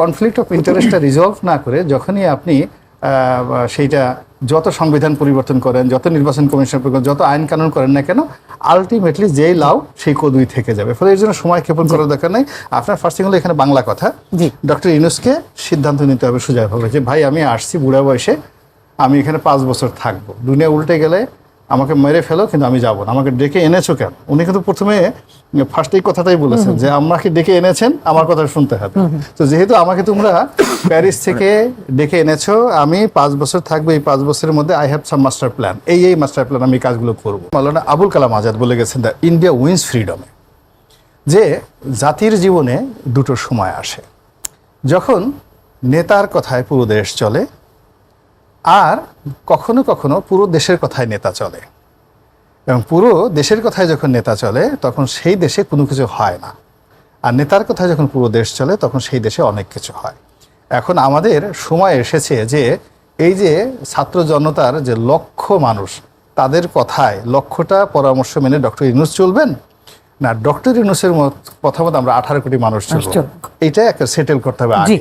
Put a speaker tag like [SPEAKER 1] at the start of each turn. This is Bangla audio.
[SPEAKER 1] কনফ্লিক্ট অফ ইন্টারেস্টটা রিজলভ না করে যখনই আপনি সেইটা যত সংবিধান পরিবর্তন করেন যত নির্বাচন কমিশন যত আইন কানুন করেন না কেন আলটিমেটলি যেই লাও সেই কদুই থেকে যাবে। ফলে এর জন্য সময় ক্ষেপণ করার দরকার নেই। আপনার ফার্স্টিং হলো এখানে বাংলা কথা।
[SPEAKER 2] জি।
[SPEAKER 1] ডক্টর ইনুসকে সিদ্ধান্ত নিতে হবে সুজাভাবে যে ভাই আমি আসছি বুড়া বয়সে আমি এখানে পাঁচ বছর থাকব। দুনিয়া উল্টে গেলে আমাকে মেরে ফেলো কিন্তু আমি যাব না। আমাকে ডেকে এনেছো কেন? উনি কিন্তু প্রথমে ফার্স্ট এই কথাটাই বলেছেন যে আমাকে ডেকে এনেছেন আমার কথা শুনতে হবে। তো যেহেতু আমাকে তোমরা প্যারিস থেকে ডেকে এনেছো আমি পাঁচ বছর থাকব এই পাঁচ বছরের মধ্যে I have some master plan এই এই মাস্টার প্ল্যান আমি কাজগুলো করব। মাওলানা আবুল কালাম আজাদ বলে গেছেন দ্য ইন্ডিয়া উইন্স ফ্রিডমে যে জাতির জীবনে দুটো সময় আসে। যখন নেতার কথায় পুরো দেশ চলে আর কখনো কখনো পুরো দেশের কথায় নেতা চলে। এবং পুরো দেশের কথায় যখন নেতা চলে তখন সেই দেশে কোনো কিছু হয় না। আর নেতার কথায় যখন পুরো দেশ চলে তখন সেই দেশে অনেক কিছু হয়। এখন আমাদের সময় এসেছে যে এই যে ছাত্র জনতার যে লক্ষ মানুষ তাদের কথায় লক্ষ্যটা পরামর্শ মেনে ডক্টর ইউনুস চলবেন? না ডক্টর ইউনুসের মত কথা মতো আমরা আঠারো কোটি মানুষ চলবো। এইটা একটা সেটেল করতে হবে। আগে।